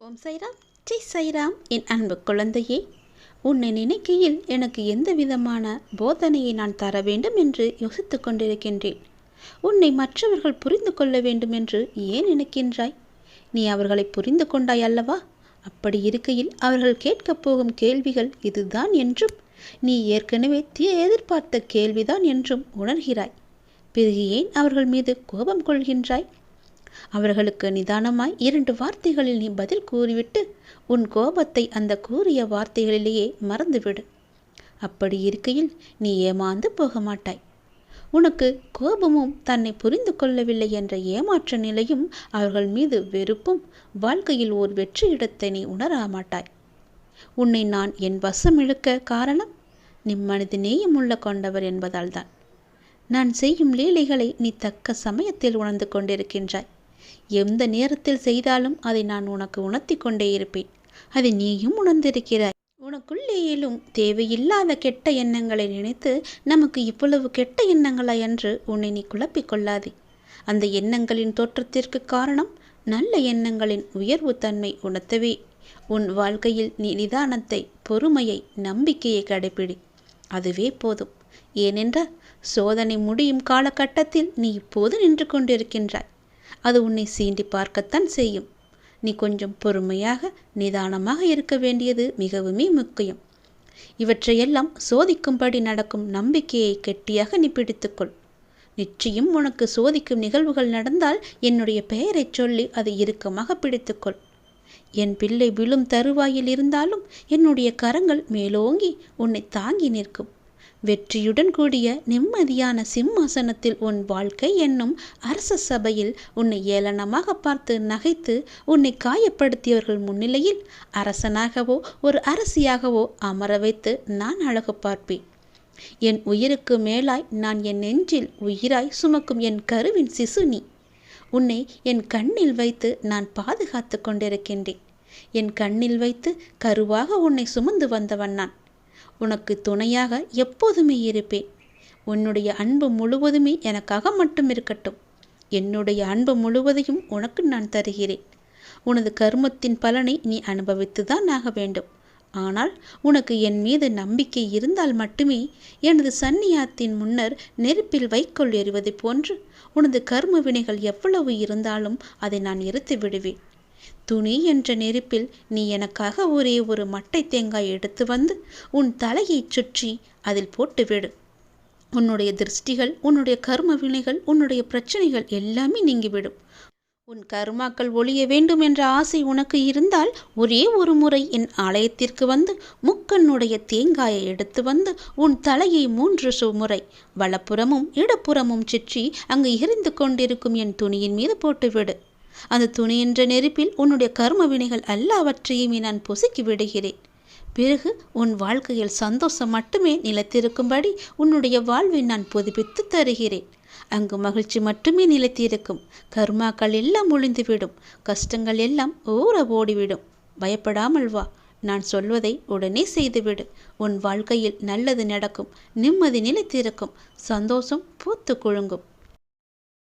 ஓம் சைராம். ஜெய் சைராம். என் அன்பு குழந்தையே உன்னை நினைக்கையில் எனக்கு எந்த விதமான போதனையை நான் தர வேண்டும் என்று யோசித்து கொண்டிருக்கின்றேன். உன்னை மற்றவர்கள் புரிந்து கொள்ள வேண்டும் என்று ஏன் நினைக்கின்றாய்? நீ அவர்களை புரிந்து கொண்டாய் அல்லவா? அப்படி இருக்கையில் அவர்கள் கேட்கப் போகும் கேள்விகள் இதுதான் என்றும் நீ ஏற்கனவே தீ எதிர்பார்த்த கேள்விதான் என்றும் உணர்கிறாய். பிறகு ஏன் அவர்கள் மீது கோபம் கொள்கின்றாய்? அவர்களுக்கு நிதானமாய் இரண்டு வார்த்தைகளில் நீ பதில் கூறிவிட்டு உன் கோபத்தை அந்த கூறிய வார்த்தைகளிலேயே மறந்துவிடு. அப்படி இருக்கையில் நீ ஏமாந்து போக மாட்டாய் உனக்கு கோபமும் தன்னை புரிந்து கொள்ளவில்லை என்ற ஏமாற்ற நிலையும் அவர்கள் மீது வெறுப்பும் வாழ்க்கையில் ஓர் வெற்றி இடத்தை நீ உணராமாட்டாய். உன்னை நான் என் வசம் இழுக்க காரணம் நிம்மனது நேயம் உள்ள கொண்டவர் என்பதால்தான் நான் செய்யும் லீலைகளை நீ தக்க சமயத்தில் உணர்ந்து கொண்டிருக்கின்றாய். எந்த நேரத்தில் செய்தாலும் அதை நான் உனக்கு உணர்த்தி கொண்டே இருப்பேன். அதை நீயும் உணர்ந்திருக்கிறாய். உனக்குள்ளே எழும் தேவையில்லாத கெட்ட எண்ணங்களை நினைத்து நமக்கு இவ்வளவு கெட்ட எண்ணங்களா என்று உன்னை நீ குழப்பிக் கொள்ளாதே. அந்த எண்ணங்களின் தோற்றத்திற்கு காரணம் நல்ல எண்ணங்களின் உயர்வு தன்மை உணர்த்தவே. உன் வாழ்க்கையில் நீ நிதானத்தை பொறுமையை நம்பிக்கையை கடைபிடி அதுவே போதும். ஏனென்றால் சோதனை முடியும் காலகட்டத்தில் நீ இப்போது நின்று கொண்டிருக்கின்றாய். அது உன்னை சீண்டி பார்க்கத்தான் செய்யும். நீ கொஞ்சம் பொறுமையாக நிதானமாக இருக்க வேண்டியது மிகவுமே முக்கியம். இவற்றையெல்லாம் சோதிக்கும்படி நடக்கும் நம்பிக்கையை கெட்டியாக நீ பிடித்துக்கொள். நிச்சயம் உனக்கு சோதிக்கும் நிகழ்வுகள் நடந்தால் என்னுடைய பெயரைச் சொல்லி அதை இறுக்கமாக பிடித்துக்கொள். என் பிள்ளை விழும் தருவாயில் இருந்தாலும் என்னுடைய கரங்கள் மேலோங்கி உன்னை தாங்கி நிற்கும். வெற்றியுடன் கூடிய நிம்மதியான சிம்மாசனத்தில் உன் வாழ்க்கை என்னும் அரச சபையில் உன்னை ஏளனமாக பார்த்து நகைத்து உன்னை காயப்படுத்தியவர்கள் முன்னிலையில் அரசனாகவோ ஒரு அரசியாகவோ அமர வைத்து நான் அழகு பார்ப்பேன். என் உயிருக்கு மேலாய் நான் என் நெஞ்சில் உயிராய் சுமக்கும் என் கருவின் சிசு நீ. உன்னை என் கண்ணில் வைத்து நான் பாதுகாத்து கொண்டிருக்கின்றேன். என் கண்ணில் வைத்து கருவாக உன்னை சுமந்து வந்தவன் நான். உனக்கு துணையாக எப்போதுமே இருப்பேன். உன்னுடைய அன்பு முழுவதுமே எனக்காக மட்டும் இருக்கட்டும். என்னுடைய அன்பு முழுவதையும் உனக்கு நான் தருகிறேன். உனது கர்மத்தின் பலனை நீ அனுபவித்துதான் ஆக வேண்டும். ஆனால் உனக்கு என் மீது நம்பிக்கை இருந்தால் மட்டுமே எனது சன்னியாத்தின் முன்னர் நெருப்பில் வைக்கோல் எறிவது போன்று உனது கர்ம வினைகள் எவ்வளவு இருந்தாலும் அதை நான் எரித்து விடுவேன் துணி என்ற நெருப்பில் நீ எனக்காக ஒரே ஒரு மட்டை தேங்காய் எடுத்து வந்து உன் தலையைச் சுற்றி அதில் போட்டுவிடு. உன்னுடைய திருஷ்டிகள் உன்னுடைய கர்ம வினைகள் உன்னுடைய பிரச்சனைகள் எல்லாமே நீங்கிவிடும். உன் கர்மாக்கள் ஒழிய வேண்டும் என்ற ஆசை உனக்கு இருந்தால் ஒரே ஒரு முறை என் ஆலயத்திற்கு வந்து முக்கண்ணுடைய தேங்காயை எடுத்து வந்து உன் தலையை மூன்று முறை வலப்புறமும் இடப்புறமும் சுற்றி அங்கு எரிந்து கொண்டிருக்கும் என் துணியின் மீது போட்டுவிடு. அந்த துணியின்ற நெருப்பில் உன்னுடைய கர்ம வினைகள் எல்லாவற்றையுமே நான் பொசுக்கி விடுகிறேன். பிறகு உன் வாழ்க்கையில் சந்தோஷம் மட்டுமே நிலைத்திருக்கும்படி உன்னுடைய வாழ்வை நான் புதுப்பித்து தருகிறேன். அங்கு மகிழ்ச்சி மட்டுமே நிலைத்திருக்கும். கர்மாக்கள் எல்லாம் ஒளிந்துவிடும் கஷ்டங்கள் எல்லாம் ஊற ஓடிவிடும் பயப்படாமல் வா. நான் சொல்வதை உடனே செய்துவிடு. உன் வாழ்க்கையில் நல்லது நடக்கும். நிம்மதி நிலைத்திருக்கும். சந்தோஷம் பூத்து குழுங்கும்